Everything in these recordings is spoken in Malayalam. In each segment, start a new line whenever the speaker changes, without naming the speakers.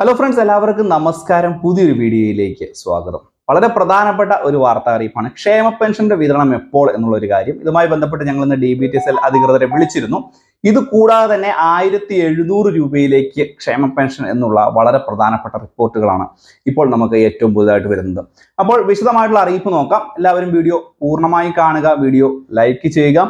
ഹലോ ഫ്രണ്ട്സ് എല്ലാവർക്കും നമസ്കാരം. പുതിയൊരു വീഡിയോയിലേക്ക് സ്വാഗതം. വളരെ പ്രധാനപ്പെട്ട ഒരു വാർത്ത അറിയിപ്പാണ്. ക്ഷേമ പെൻഷന്റെ വിതരണം എപ്പോൾ എന്നുള്ള ഒരു കാര്യം. ഇതുമായി ബന്ധപ്പെട്ട് ഞങ്ങൾ ഇന്ന് D B T S L അധികൃതരെ വിളിച്ചിരുന്നു. ഇത് കൂടാതെ തന്നെ ആയിരത്തി എഴുന്നൂറ് രൂപയിലേക്ക് ക്ഷേമ പെൻഷൻ എന്നുള്ള വളരെ പ്രധാനപ്പെട്ട റിപ്പോർട്ടുകളാണ് ഇപ്പോൾ നമുക്ക് ഏറ്റവും പുതുതായിട്ട് വരുന്നത്. അപ്പോൾ വിശദമായിട്ടുള്ള അറിയിപ്പ് നോക്കാം. എല്ലാവരും വീഡിയോ പൂർണമായി കാണുക വീഡിയോ ലൈക്ക് ചെയ്യുക.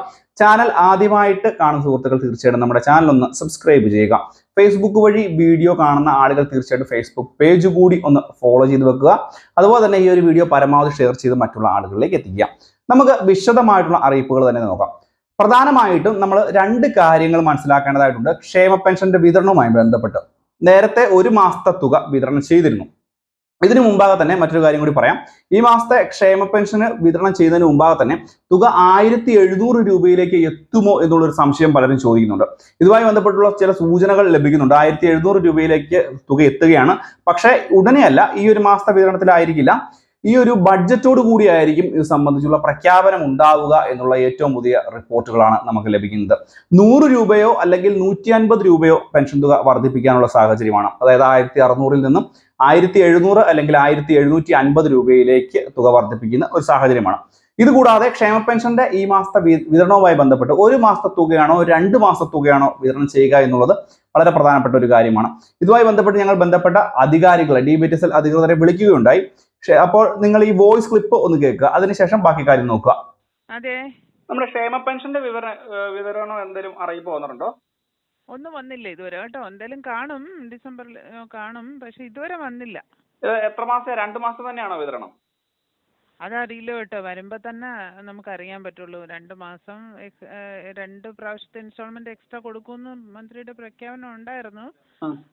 ചാനൽ ആദ്യമായിട്ട് കാണുന്ന സുഹൃത്തുക്കൾ തീർച്ചയായിട്ടും നമ്മുടെ ചാനൽ ഒന്ന് സബ്സ്ക്രൈബ് ചെയ്യുക. ഫേസ്ബുക്ക് വഴി വീഡിയോ കാണുന്ന ആളുകൾ തീർച്ചയായിട്ടും ഫേസ്ബുക്ക് പേജ് കൂടി ഒന്ന് ഫോളോ ചെയ്ത് വെക്കുക. അതുപോലെ തന്നെ ഈ ഒരു വീഡിയോ പരമാവധി ഷെയർ ചെയ്ത് മറ്റുള്ള ആളുകളിലേക്ക് എത്തിക്കുക. നമുക്ക് വിശദമായിട്ടുള്ള അറിയിപ്പുകൾ തന്നെ നോക്കാം. പ്രധാനമായിട്ടും നമ്മൾ രണ്ട് കാര്യങ്ങൾ മനസ്സിലാക്കേണ്ടതായിട്ടുണ്ട്. ക്ഷേമ പെൻഷന്റെ വിതരണവുമായി ബന്ധപ്പെട്ട്. നേരത്തെ ഒരു മാസത്തെ തുക വിതരണം ചെയ്തിരുന്നു. ഇതിനു മുമ്പാകെ തന്നെ മറ്റൊരു കാര്യം കൂടി പറയാം. ഈ മാസത്തെ ക്ഷേമ പെൻഷന് വിതരണം ചെയ്യുന്നതിന് മുമ്പാകെ തന്നെ തുക ആയിരത്തി എഴുന്നൂറ് രൂപയിലേക്ക് എത്തുമോ എന്നുള്ളൊരു സംശയം പലരും ചോദിക്കുന്നുണ്ട്. ഇതുമായി ബന്ധപ്പെട്ടുള്ള ചില സൂചനകൾ ലഭിക്കുന്നുണ്ട്. ആയിരത്തി എഴുന്നൂറ് രൂപയിലേക്ക് തുക എത്തുകയാണ്. പക്ഷേ ഉടനെയല്ല ഈ ഒരു മാസത്തെ വിതരണത്തിലായിരിക്കില്ല. ഈ ഒരു ബഡ്ജറ്റോട് കൂടിയായിരിക്കും ഇത് സംബന്ധിച്ചുള്ള പ്രഖ്യാപനം ഉണ്ടാവുക എന്നുള്ള ഏറ്റവും പുതിയ റിപ്പോർട്ടുകളാണ് നമുക്ക് ലഭിക്കുന്നത്. നൂറ് രൂപയോ അല്ലെങ്കിൽ നൂറ്റി അൻപത് രൂപയോ പെൻഷൻ തുക വർദ്ധിപ്പിക്കാനുള്ള സാഹചര്യമാണ്. അതായത് ആയിരത്തി അറുന്നൂറിൽ നിന്നും ആയിരത്തി എഴുന്നൂറ് അല്ലെങ്കിൽ ആയിരത്തി എഴുന്നൂറ്റി അൻപത് രൂപയിലേക്ക് തുക വർദ്ധിപ്പിക്കുന്ന ഒരു സാഹചര്യമാണ്. ഇതുകൂടാതെ ക്ഷേമ പെൻഷന്റെ ഈ മാസത്തെ വിതരണവുമായി ബന്ധപ്പെട്ട് ഒരു മാസത്തെ തുകയാണോ രണ്ട് മാസത്തെ തുകയാണോ വിതരണം ചെയ്യുക എന്നുള്ളത് വളരെ പ്രധാനപ്പെട്ട ഒരു കാര്യമാണ്. ഇതുമായി ബന്ധപ്പെട്ട് ഞങ്ങൾ ബന്ധപ്പെട്ട അധികാരികളെ D B T S L അധികൃതരെ വിളിക്കുകയുണ്ടായി. അപ്പോൾ നിങ്ങൾ ഈ വോയിസ് ക്ലിപ്പ് ഒന്ന് കേൾക്കുക. അതിനുശേഷം ബാക്കി കാര്യം നോക്കുക.
അതെ.
നമ്മുടെ ക്ഷേമ പെൻഷന്റെ വിവര വിവരണം എന്തെങ്കിലും അറിയിപ്പ് വന്നിട്ടുണ്ടോ?
ഒന്നും വന്നില്ല ഇതുവരെ കേട്ടോ. എന്തായാലും കാണും. ഡിസംബറിൽ കാണും. പക്ഷെ ഇതുവരെ വന്നില്ല.
എത്ര മാസം രണ്ടു മാസം തന്നെയാണോ വിതരണം?
അതറിയില്ല കേട്ടോ. വരുമ്പോ തന്നെ നമുക്ക് അറിയാൻ പറ്റുള്ളൂ. രണ്ട് മാസം രണ്ട് പ്രാവശ്യത്തെ ഇൻസ്റ്റാൾമെന്റ് എക്സ്ട്രാ കൊടുക്കുമെന്ന് മന്ത്രിയുടെ പ്രഖ്യാപനം ഉണ്ടായിരുന്നു.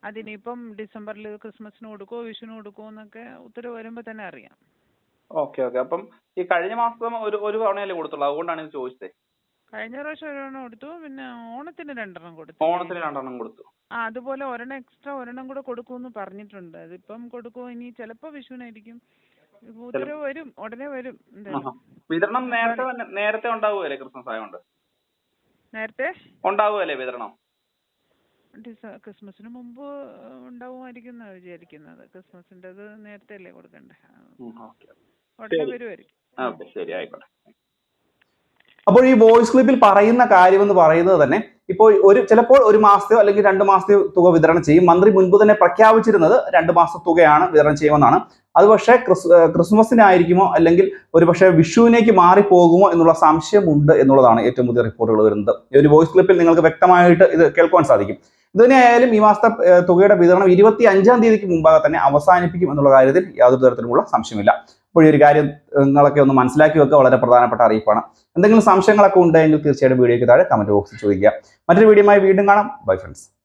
അതിനിപ്പം ഡിസംബറിൽ ക്രിസ്മസിന് കൊടുക്കുമോ വിഷുവിന് കൊടുക്കുമോ എന്നൊക്കെ ഉത്തരവ് വരുമ്പോ തന്നെ അറിയാം.
Okay okay. അപ്പം ഈ കഴിഞ്ഞ മാസം ഒരു ഒരു തവണയല്ലേ കൊടുത്തുള്ളൂ? അതുകൊണ്ടാണ് ഇത് ചോദിച്ചത്.
കഴിഞ്ഞ പ്രാവശ്യം ഒരെണ്ണം കൊടുത്തു. പിന്നെ ഓണത്തിന് രണ്ടെണ്ണം കൊടുത്തു.
ഓണത്തിന് രണ്ടെണ്ണം കൊടുത്തു.
ആ അതുപോലെ ഒരെണ്ണം എക്സ്ട്രാ ഒരെണ്ണം കൂടെ കൊടുക്കുമെന്ന് പറഞ്ഞിട്ടുണ്ട്. അതിപ്പം കൊടുക്കുമോ ഇനി ചിലപ്പോ വിഷുവിനായിരിക്കും. ഉത്തരവ് വരും ഉടനെ വരും. എന്തായാലും.
വിതരണം നേരത്തെ തന്നെ നേരത്തെ ഉണ്ടാവുമല്ലേ ക്രിസ്മസ് ആയതുകൊണ്ട്?
നേരത്തെ?
ഉണ്ടാവുമല്ലേ വിതരണം?
ഡിസ ക്രിസ്മസിന് മുമ്പ് ഉണ്ടാവുമായിരിക്കും എന്നാ വിചാരിക്കുന്നത്. ക്രിസ്മസിന്റെ നേരത്തെ അല്ലേ കൊടുക്കണ്ടേ? ആ, ഉടനെ
ശരി.
വരുമായിരിക്കും.
ഓക്കെ ശരി. ആയിക്കോട്ടെ. അപ്പോൾ ഈ വോയിസ് ക്ലിപ്പിൽ പറയുന്ന കാര്യം എന്ന് പറയുന്നത് തന്നെ ഇപ്പോൾ ഒരു ചിലപ്പോൾ ഒരു മാസത്തെയോ അല്ലെങ്കിൽ രണ്ട് മാസത്തെയോ തുക വിതരണം ചെയ്യും. മന്ത്രി മുൻപ് തന്നെ പ്രഖ്യാപിച്ചിരുന്നത് രണ്ട് മാസത്തെ തുകയാണ് വിതരണം ചെയ്യുമെന്നാണ്. അത് പക്ഷേ ക്രിസ് ക്രിസ്മസിനായിരിക്കുമോ അല്ലെങ്കിൽ ഒരു പക്ഷേ വിഷുവിനേക്ക് മാറിപ്പോകുമോ എന്നുള്ള സംശയമുണ്ട് എന്നുള്ളതാണ് ഏറ്റവും പുതിയ റിപ്പോർട്ടുകൾ വരുന്നത്. ഈ ഒരു വോയിസ് ക്ലിപ്പിൽ നിങ്ങൾക്ക് വ്യക്തമായിട്ട് ഇത് കേൾക്കുവാൻ സാധിക്കും. ഇതുതന്നെയായാലും ഈ മാസത്തെ തുകയുടെ വിതരണം ഇരുപത്തി അഞ്ചാം തീയതിക്ക് മുമ്പാകെ തന്നെ അവസാനിപ്പിക്കും എന്നുള്ള കാര്യത്തിൽ യാതൊരു തരത്തിലുള്ള സംശയമില്ല. അപ്പോൾ ഈ ഒരു കാര്യം നിങ്ങളൊക്കെ ഒന്ന് മനസ്സിലാക്കി വെക്കുക. വളരെ പ്രധാനപ്പെട്ട അറിയിപ്പാണ്. എന്തെങ്കിലും സംശയങ്ങളൊക്കെ ഉണ്ടെങ്കിൽ തീർച്ചയായിട്ടും വീഡിയോയ്ക്ക് താഴെ കമന്റ് ബോക്സിൽ ചോദിക്കുക. മറ്റൊരു വീഡിയോയുമായി വീണ്ടും കാണാം. Bye friends